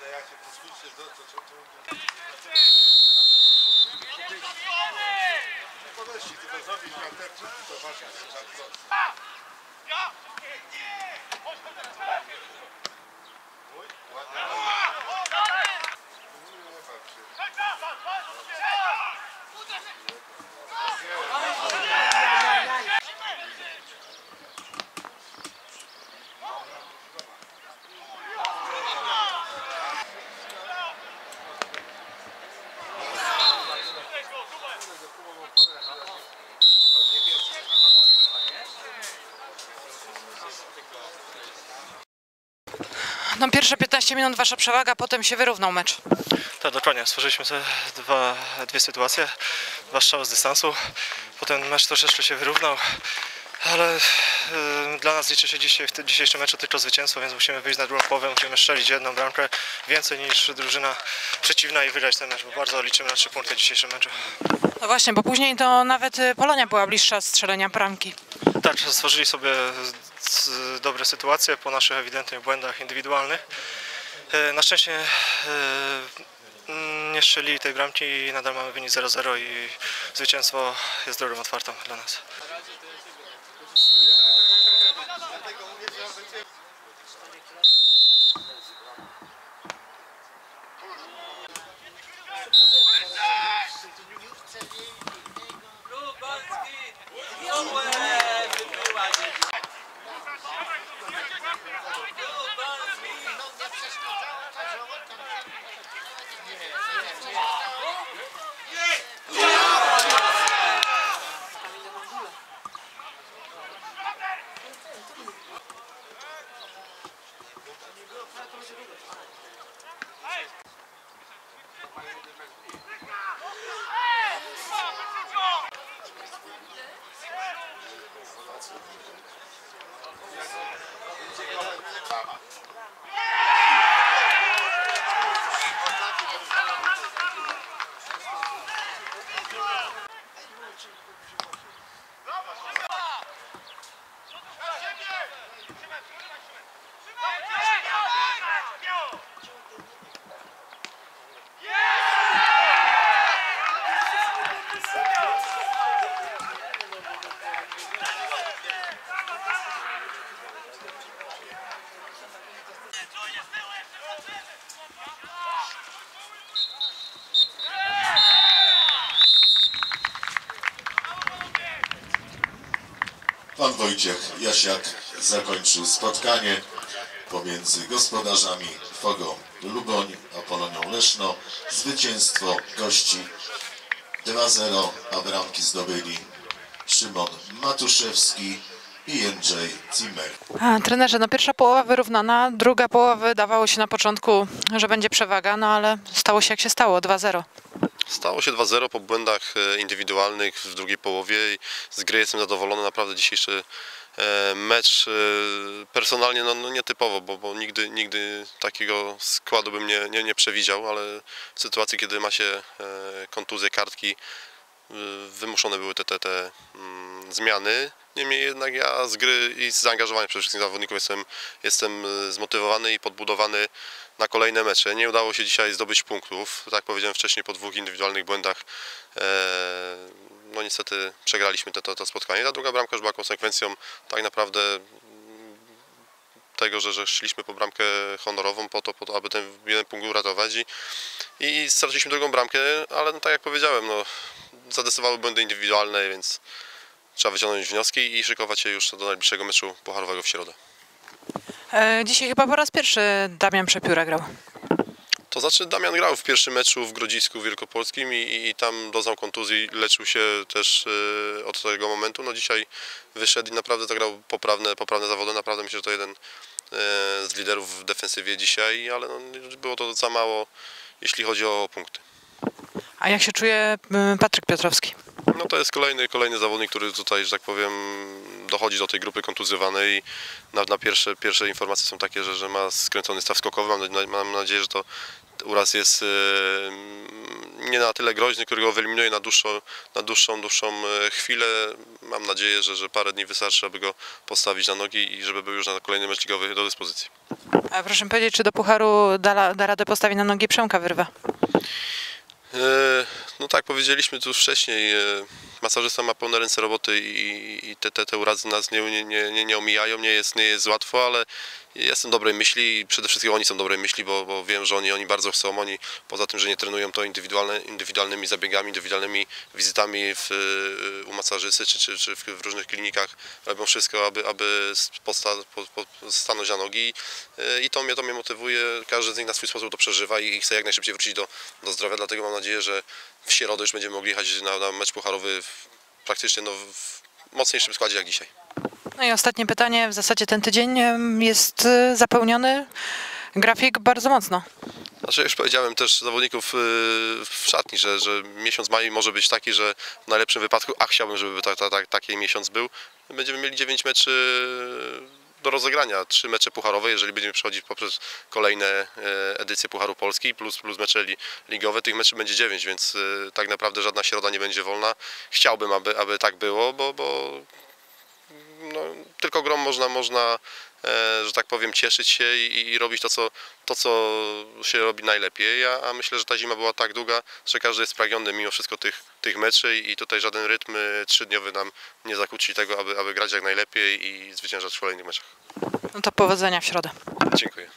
over. Ale jak się posłuchajcie, to, to, to, to... Podeszli, tylko zrobić karteczkę, to patrzcie, to Oj, ładnie. Nie patrzy. No pierwsze 15 minut wasza przewaga, potem się wyrównał mecz. Tak, dokładnie. Stworzyliśmy sobie dwa, dwie sytuacje, dwa strzały z dystansu. Potem mecz troszeczkę się wyrównał, ale y, dla nas liczy się dzisiaj w dzisiejszym meczu tylko zwycięstwo, więc musimy wyjść na drugą połowę, musimy strzelić jedną bramkę więcej niż drużyna przeciwna i wygrać ten mecz, bo bardzo liczymy na trzy punkty w dzisiejszym meczu. No właśnie, bo później to nawet y, Polonia była bliższa strzelenia bramki. Tak, stworzyli sobie dobre sytuacje po naszych ewidentnych błędach indywidualnych. E, Na szczęście e, nie strzelili tej bramki i nadal mamy wynik 0-0 i zwycięstwo jest drogą otwartą dla nas. Thank you. Pan Wojciech Jasiak zakończył spotkanie pomiędzy gospodarzami Fogą Luboń a Polonią Leszno. Zwycięstwo gości 2-0, a bramki zdobyli Szymon Matuszewski i Jędrzej Zimmer. Trenerze, no pierwsza połowa wyrównana, druga połowa wydawało się na początku, że będzie przewaga, no ale stało się jak się stało, 2-0. Stało się 2-0 po błędach e, indywidualnych w drugiej połowie i z gry jestem zadowolony. Naprawdę dzisiejszy e, mecz e, personalnie no, no nietypowo, bo, bo nigdy, nigdy takiego składu bym nie, nie, nie przewidział, ale w sytuacji, kiedy ma się kontuzję kartki, wymuszone były te, te, te mm, zmiany. Niemniej jednak ja z gry i z zaangażowania przede wszystkim zawodników jestem, jestem e, zmotywowany i podbudowany na kolejne mecze. Nie udało się dzisiaj zdobyć punktów. Tak powiedziałem wcześniej, po dwóch indywidualnych błędach e, no niestety przegraliśmy to, to, to spotkanie. Ta druga bramka już była konsekwencją tak naprawdę mm, tego, że, że szliśmy po bramkę honorową po to, po to aby ten jeden punkt uratować i, i straciliśmy drugą bramkę, ale no, tak jak powiedziałem, no, zadecydowały błędy indywidualne, więc trzeba wyciągnąć wnioski i szykować się już do najbliższego meczu pucharowego w środę. E, dzisiaj chyba po raz pierwszy Damian Przepióra grał. To znaczy Damian grał w pierwszym meczu w Grodzisku Wielkopolskim i, i tam doznał kontuzji, leczył się też y, od tego momentu. No dzisiaj wyszedł i naprawdę zagrał poprawne, poprawne zawody. Naprawdę myślę, że to jeden y, z liderów w defensywie dzisiaj, ale no, było to za mało, jeśli chodzi o punkty. A jak się czuje Patryk Piotrowski? No to jest kolejny, kolejny zawodnik, który tutaj, że tak powiem, dochodzi do tej grupy kontuzjowanej. Na, na pierwsze, pierwsze informacje są takie, że, że ma skręcony staw skokowy. Mam, mam nadzieję, że to uraz jest nie na tyle groźny, który go wyeliminuje na dłuższą, na dłuższą, dłuższą e, chwilę. Mam nadzieję, że, że parę dni wystarczy, aby go postawić na nogi i żeby był już na kolejny mecz ligowy do dyspozycji. A proszę powiedzieć, czy do Pucharu da, da radę postawić na nogi Przemka Wyrwa? E, No tak, powiedzieliśmy tu już wcześniej, e, masażysta ma pełne ręce roboty i, i te, te, te urazy nas nie, nie, nie, nie- omijają, nie jest, nie jest łatwo, ale jestem dobrej myśli i przede wszystkim oni są dobrej myśli, bo, bo wiem, że oni, oni bardzo chcą, oni poza tym, że nie trenują to indywidualne, indywidualnymi zabiegami, indywidualnymi wizytami w, u masażysty czy, czy, czy w, w różnych klinikach robią wszystko, aby, aby posta, po, po, stanąć na nogi. E, i to mnie, to mnie motywuje, każdy z nich na swój sposób to przeżywa i, i chce jak najszybciej wrócić do, do zdrowia, dlatego mam nadzieję, że w środę już będziemy mogli jechać na, na mecz pucharowy w, praktycznie no, w mocniejszym składzie jak dzisiaj. No i ostatnie pytanie. W zasadzie ten tydzień jest y, zapełniony. Grafik bardzo mocno. Znaczy już powiedziałem też zawodników yy, w szatni, że, że miesiąc maj może być taki, że w najlepszym wypadku, a chciałbym, żeby ta, ta, ta, taki miesiąc był, będziemy mieli 9 meczy do rozegrania, trzy mecze pucharowe, jeżeli będziemy przechodzić poprzez kolejne e, edycje Pucharu Polski plus, plus mecze li, ligowe, tych meczów będzie 9, więc e, tak naprawdę żadna środa nie będzie wolna. Chciałbym, aby, aby tak było, bo, bo no, tylko grom można, można e, że tak powiem, cieszyć się i, i robić to co, to, co się robi najlepiej. A, a myślę, że ta zima była tak długa, że każdy jest spragniony mimo wszystko tych, tych meczy i tutaj żaden rytm e, trzydniowy nam nie zakłóci tego, aby, aby grać jak najlepiej i zwyciężać w kolejnych meczach. No to powodzenia w środę. Dziękuję.